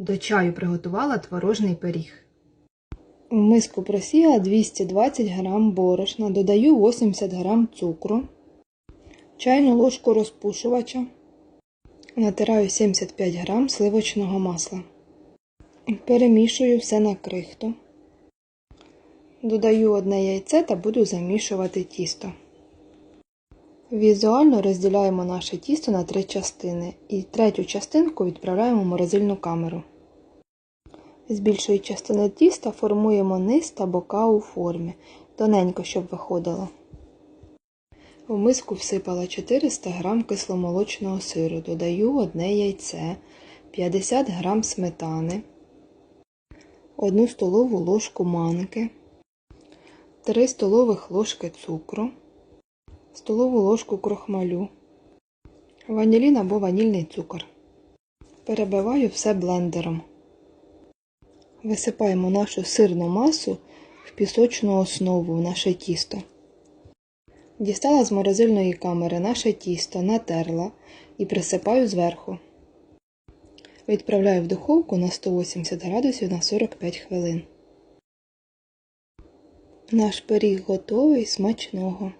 До чаю приготувала творожний пиріг. В миску просіяла 220 г борошна, додаю 80 г цукру, чайну ложку розпушувача, натираю 75 г сливочного масла. Перемішую все на крихту. Додаю одне яйце та буду замішувати тісто. Візуально розділяємо наше тісто на три частини і третю частинку відправляємо в морозильну камеру. З більшої частини тіста формуємо низ та бока у формі, тоненько, щоб виходило. В миску всипала 400 г кисломолочного сиру, додаю одне яйце, 50 г сметани, 1 столову ложку манки, 3 столових ложки цукру, столову ложку крохмалю, ванілін або ванільний цукор. Перебиваю все блендером. Висипаємо нашу сирну масу в пісочну основу в наше тісто. Дістала з морозильної камери наше тісто, натерла і присипаю зверху. Відправляю в духовку на 180 градусів на 45 хвилин. Наш пиріг готовий смачного.